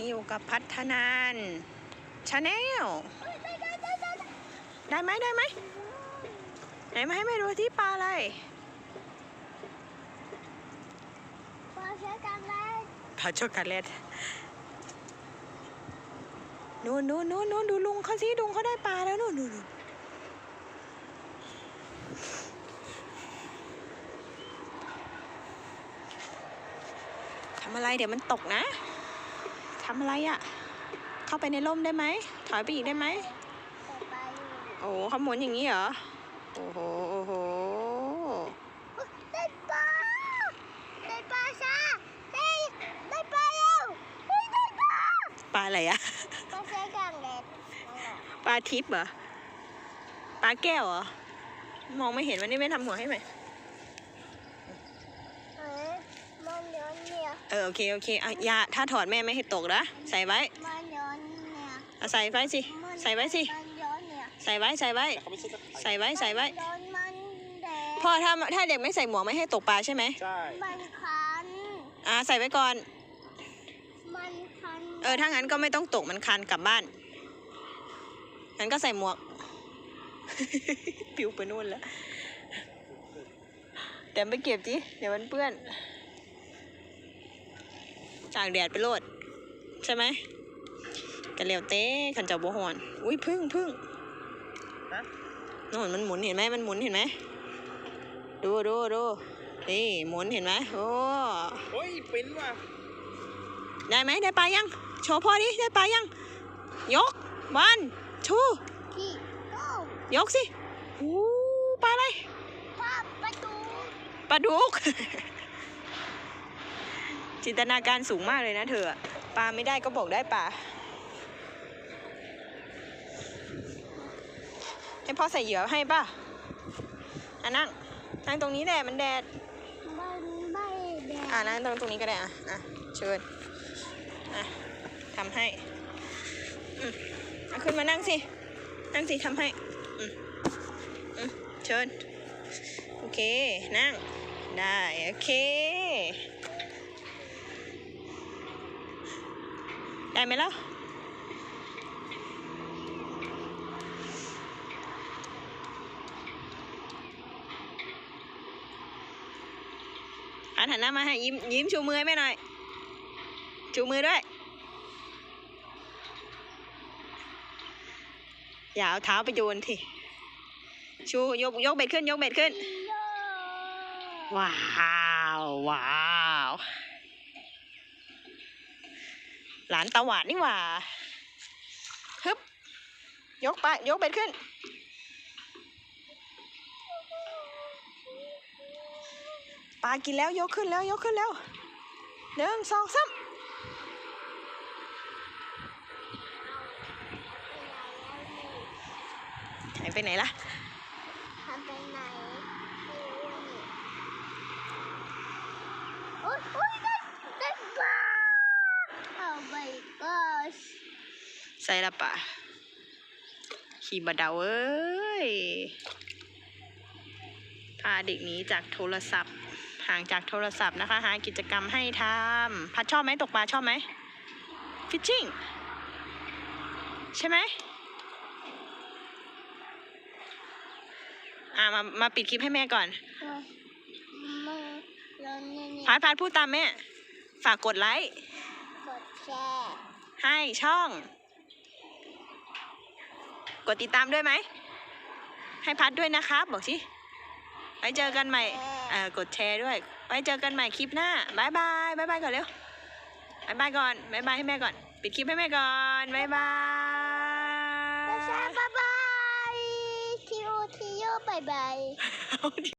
นี่อยู่กับพัฒนานชาแนลได้ไหมได้ไหมไหนมาให้แม่ดูที่ปลาอะไรปลาเชือกกันเลยปลาช็อกโกแลตนู่นนู่นนู่นนู่นดูลุงเขาสิลุงเขาได้ปลาแล้วนู่นนู่นนู่นทำอะไรเดี๋ยวมันตกนะ ทำอะไรอะ่ะ เข้าไปในร่มได้ไหม ถอยไปอีกได้ไหมแต่ปลาอยู่โอ้โหเขาหมุนอย่างนี้เหรอ โอ้โห โอ้โหอุ๊ยได้ปลา ได้ปลาชาได้ได้ปลาแล้วเฮ้ยได้ปลา ปลาอะไรอะปลาเชือกกันเลยนั่นแหละปลาทิพย์เหรอ ปลาแก้วเหรอ มองไม่เห็นวันนี้ไม่ทำหัวให้ไหม เฮ้ยมันย้อน เนี่ยเออโอเคโอเคอะอย่าถ้าถอดแม่ไม่ให้ตกนะใส่ไว้มันย้อนเนี่ยเอาใส่ไว้สิมันใส่ไว้สิมันย้อนเนี่ยใส่ไว้ใส่ไว้ใส่ไว้ใส่ไว้ มันย้อนมันแดงพ่อถ้าถ้าเด็กไม่ใส่หมวกไม่ให้ตกปลาใช่ไหมใช่มันคัน อ่าใส่ไว้ก่อน มันคันเออถ้างั้นก็ไม่ต้องตกมันคันกลับบ้านงั้นก็ใส่หมวก ปิวไปนู่นแล้วแต่ไม่เก็บจิเดี๋ยวมันเปื้อน จากแดดไปโลด ใช่ไหมกันเร็วเต้ขันเจับบัวหอน อุ้ยพึ่งพึ่งฮะโน่นมันหมุนเห็นไหมมันหมุนเห็นไหมดูดูดูนี่หมุนเห็นไหมโอ้โอ้ยปิ้นว่ะได้ไหมได้ปลายัง โชว์พ่อดิได้ปลายัง ยกวันชูพี่โก้ยกสิอู้ปลาอะไรภาพประตูปลาดุก จินตนาการสูงมากเลยนะเธออะปลาไม่ได้ก็บอกได้ปลาให้พ่อใส่เหยื่อให้ป่ะอะนั่ง นั่งตรงนี้แหละมันแดดมันไม่แดงอะนั่งตรงตรงนี้ก็ได้อะอะเชิญอะทำให้อืมเอาขึ้นมานั่งสิ นั่งสิทำให้อืมอืมเชิญ โอเค นั่ง ได้ โอเค ได้ไหมล่ะอันหันหน้ามาให้ยิ้มยิ้มชูมือให้แม่หน่อย ชูมือด้วย อย่าเอาเท้าไปโยนทีชูยกยกเบ็ดขึ้น ยกเบ็ดขึ้นโย่ว้าว ว้าว หลานตาหวานนี่หว่าฮึบยกไปยกเบ็ดขึ้น ปลากินแล้วยกขึ้นแล้วยกขึ้นแล้วหนึ่งสองสามหายไปไหนล่ะ ทำไปไหนไม่รู้นี่โอ๊ยโอ๊ยได้ได้ปลา Oh my gosh ใส่ละปะขี่บดาวเอ้ย พาเด็กหนีจากโทรศัพท์ ห่างจากโทรศัพท์นะคะ หากิจกรรมให้ทำพัดชอบไหมตกปลาชอบไหมฟิชชิ่งใช่ไหมอ่ามามาปิดคลิปให้แม่ก่อนเฮ้ยมือร้อนนี่นี่พัดพัดพูดตามแม่ ฝากกดไลค์ กดแชร์ ให้ช่อง กดติดตามด้วยไหม ให้พัดด้วยนะครับ บอกสิ ไว้เจอกันใหม่เออกดแชร์ด้วย ไว้เจอกันใหม่คลิปหน้าบายบายบายบายก่อนเร็วบายบายก่อนบายบายให้แม่ก่อน ปิดคลิปให้แม่ก่อนบายบายบ๊ายบายคิวทีโยบายบาย